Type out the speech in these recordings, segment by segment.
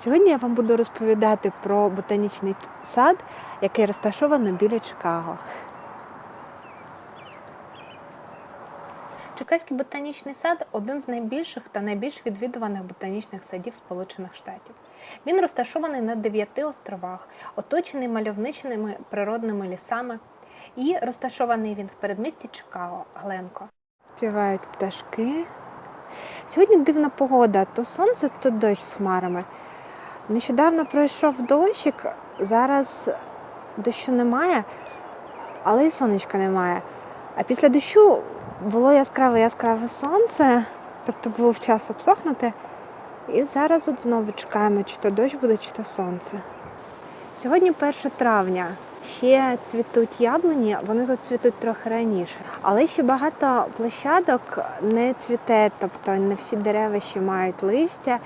Сьогодні я вам буду розповідати про ботанічний сад, який розташовано біля Чикаго. Чикаський ботанічний сад один з найбільших та найбільш відвідуваних ботанічних садів Сполучених Штатів. Він розташований на дев'яти островах, оточений мальовничими природними лісами, і розташований він в передмісті Чикаго, Гленко. Співають пташки. Сьогодні дивна погода, то сонце, то дощ з хмарами. Нещодавно пройшов дощик, зараз дощу немає, але і сонечка немає. А після дощу було яскраве яскраве сонце, тобто був час обсохнути. І зараз от знову чекаємо, чи то дощ буде, чи то сонце. Сьогодні 1 травня. Ще цвітуть яблуні, вони тут цвітуть трохи раніше. Але ще багато площадок не цвіте, тобто не всі дерева ще мають листя,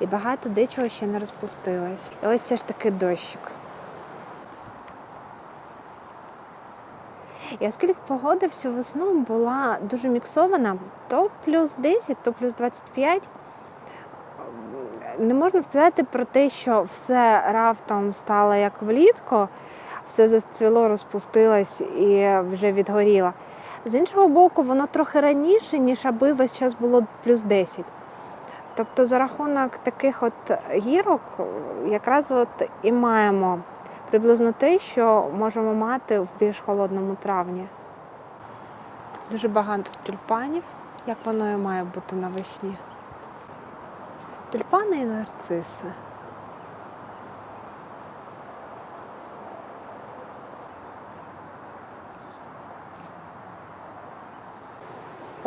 і багато дечого ще не розпустилось. І ось все ж таки дощик. І оскільки погода всю весну була дуже міксована, то плюс 10, то плюс 25, не можна сказати про те, що все раптом стало як влітку, все зацвіло, розпустилось і вже відгоріло. З іншого боку, воно трохи раніше, ніж аби весь час було плюс 10. Тобто за рахунок таких от гірок якраз от і маємо приблизно те, що можемо мати в більш холодному травні. Дуже багато тюльпанів, як воно і має бути навесні. Тюльпани і нарциси.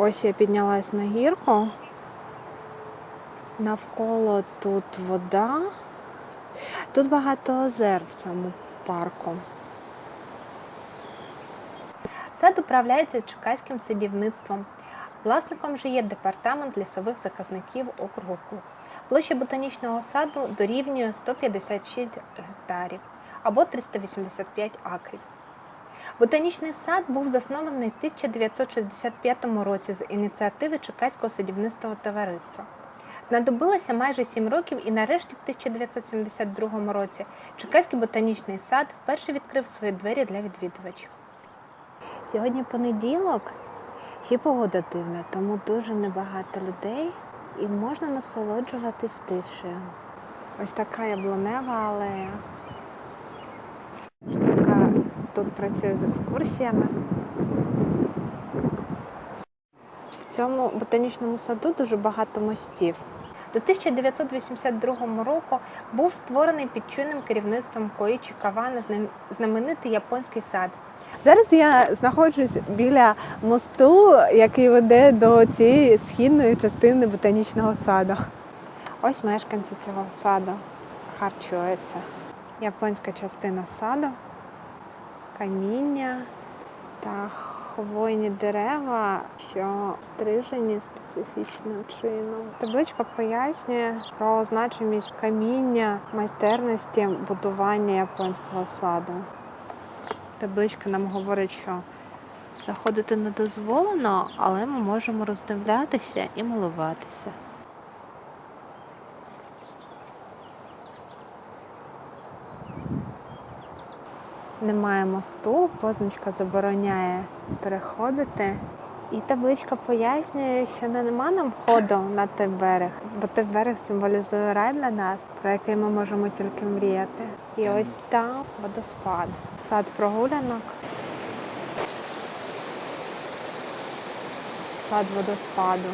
Ось я піднялась на гірку. Навколо тут вода. Тут багато озер в цьому парку. Сад управляється Чекаським садівництвом. Власником же є департамент лісових заказників округу Кук. Площа ботанічного саду дорівнює 156 гектарів або 385 акрів. Ботанічний сад був заснований в 1965 році з ініціативи Чекаського садівництвого товариства. Знадобилося майже сім років, і нарешті, в 1972 році, Чекаський ботанічний сад вперше відкрив свої двері для відвідувачів. Сьогодні понеділок, ще погода дивна, тому дуже небагато людей і можна насолоджуватись тишею. Ось така яблунева алея. Тут працює з екскурсіями. В цьому ботанічному саду дуже багато мостів. До 1982 року був створений під чуйним керівництвом Коїчі Кавана знаменитий японський сад. Зараз я знаходжусь біля мосту, який веде до цієї східної частини ботанічного саду. Ось мешканці цього саду харчуються. Японська частина саду, каміння та хвойні дерева, що стрижені специфічним чином. Табличка пояснює про значимість каміння, майстерності будування японського саду. Табличка нам говорить, що заходити не дозволено, але ми можемо роздивлятися і милуватися. Немає мосту, позначка забороняє переходити. І табличка пояснює, що нема нам входу на той берег, бо той берег символізує рай для нас, про який ми можемо тільки мріяти. І ось там водоспад, сад прогулянок, сад водоспаду.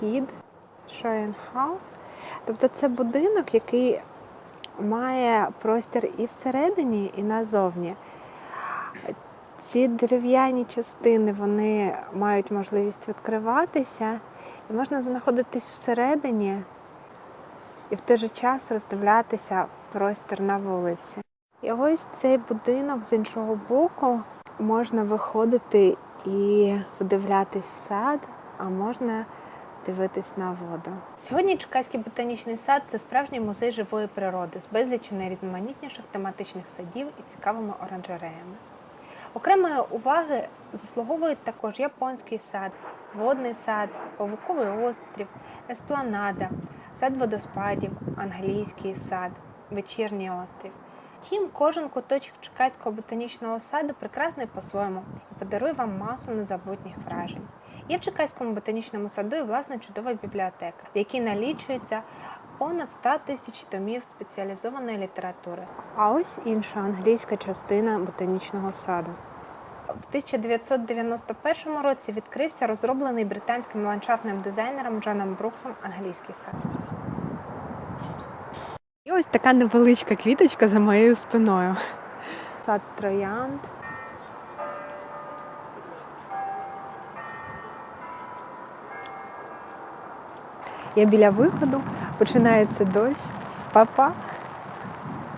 Вхід Хаус. Тобто це будинок, який має простір і всередині, і назовні. Ці дерев'яні частини вони мають можливість відкриватися, і можна знаходитись всередині і в той же час роздивлятися простір на вулиці. І ось цей будинок з іншого боку можна виходити і вдивлятись в сад, а можна дивитись на воду. Сьогодні Чекаський ботанічний сад це справжній музей живої природи з безлічю найрізноманітніших тематичних садів і цікавими оранжереями. Окремої уваги заслуговують також японський сад, водний сад, павуковий острів, еспланада, сад водоспадів, англійський сад, вечірній острів. Втім, кожен куточок Чекаського ботанічного саду прекрасний по-своєму і подарує вам масу незабутніх вражень. Є в Чекаському ботанічному саду і власна чудова бібліотека, в якій налічується понад 100 тисяч томів спеціалізованої літератури. А ось інша англійська частина ботанічного саду. В 1991 році відкрився розроблений британським ландшафтним дизайнером Джоном Бруксом англійський сад. І ось така невеличка квіточка за моєю спиною. Сад троянд. Я біля виходу, починається дощ. Па-па!